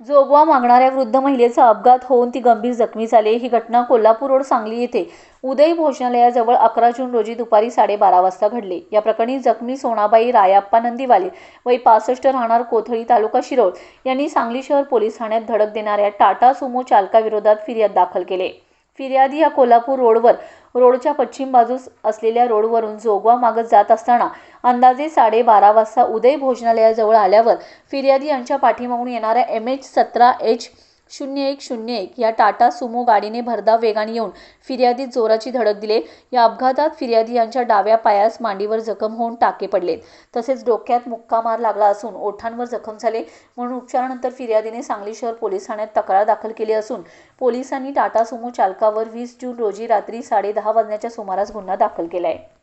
जोगवा मागणाऱ्या वृद्ध महिलेचा अपघात होऊन ती गंभीर जखमी झाली ही घटना कोल्हापूर रोड सांगली येथे उदय भोजनालयाजवळ अकरा जून रोजी दुपारी साडेबारा वाजता घडले. या प्रकरणी जखमी सोनाबाई रायाप्पा नंदीवाले वय पासष्ट राहणार कोथळी तालुका शिरोळ यांनी सांगली शहर पोलीस ठाण्यात धडक देणाऱ्या टाटा सुमो चालकाविरोधात फिर्याद दाखल केले. फिर्यादी या कोल्हापूर रोडवर रोडच्या पश्चिम बाजूस असलेल्या रोडवरून जोगवा मागत जात असताना अंदाजे साडेबारा वाजता उदय भोजनालयाजवळ आल्यावर फिर्यादी यांच्या पाठीमागून येणाऱ्या एम एच सतरा एच शून्य एक शून्य एक या टाटा सुमो गाडीने भरधाव वेगाने येऊन फिर्यादीत जोराची धडक दिले. या अपघातात फिर्यादी यांच्या डाव्या पायास मांडीवर जखम होऊन टाके पडलेत तसेच डोक्यात मुक्का मार लागला असून ओठांवर जखम झाले. म्हणून उपचारानंतर फिर्यादीने सांगली शहर पोलीस ठाण्यात तक्रार दाखल केली असून पोलिसांनी टाटा सुमो चालकावर वीस जून रोजी रात्री साडेदहा वाजण्याच्या सुमारास गुन्हा दाखल केला आहे